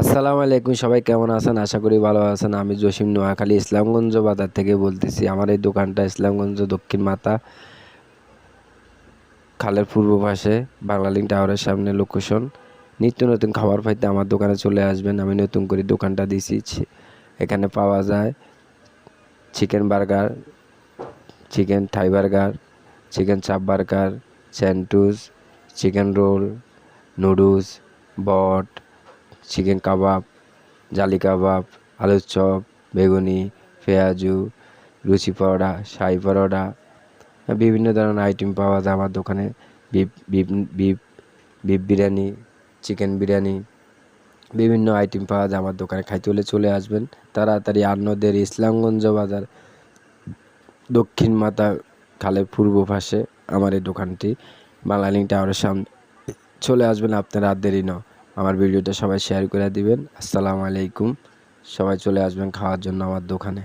আসসালামু আলাইকুম, সবাই কেমন আছেন? আশা করি ভালো আছেন। আমি জসিম নোয়াখালী, ইসলামগঞ্জ বাজার থেকে বলতেছি, আমার এই দোকানটা ইসলামগঞ্জ দক্ষিণ মাতা খালের পূর্ব পাশে বাংলালিং টাওয়ারের সামনে লোকেশন নিত্য নতুন খাবার পাইতে আমার দোকানে চলে আসবেন। আমি নতুন করে দোকানটা দিছি। এখানে পাওয়া যায় chicken burger chicken thai burger chicken chaap burger স্যান্টুস chicken roll noodles বট চিকেন কাবাব, জালি কাবাব, আলুর চপ, বেগুনি, পেঁয়াজু, লুচি পরোটা, শাহি পরোটা, বিভিন্ন ধরনের আইটেম পাওয়া যায় আমার দোকানে। Beef beef beef beef biryani, chicken biryani, বিভিন্ন আইটেম পাওয়া যায় আমার দোকানে। খাইতে হলে চলে আসবেন। তাড়াতাড়ি আন্নদের ইসলামগঞ্জ বাজার, দক্ষিণ মাতা খালের পূর্ব পাশে আমার এই দোকানটি বাংলালিং টাওয়ারের সামনে চলে আসবেন আপনারা আর দেরি না আমার ভিডিওটা সবাই শেয়ার করে দিবেন আসসালামু আলাইকুম সবাই চলে আসবেন খাওয়ার জন্য আমার দোকানে.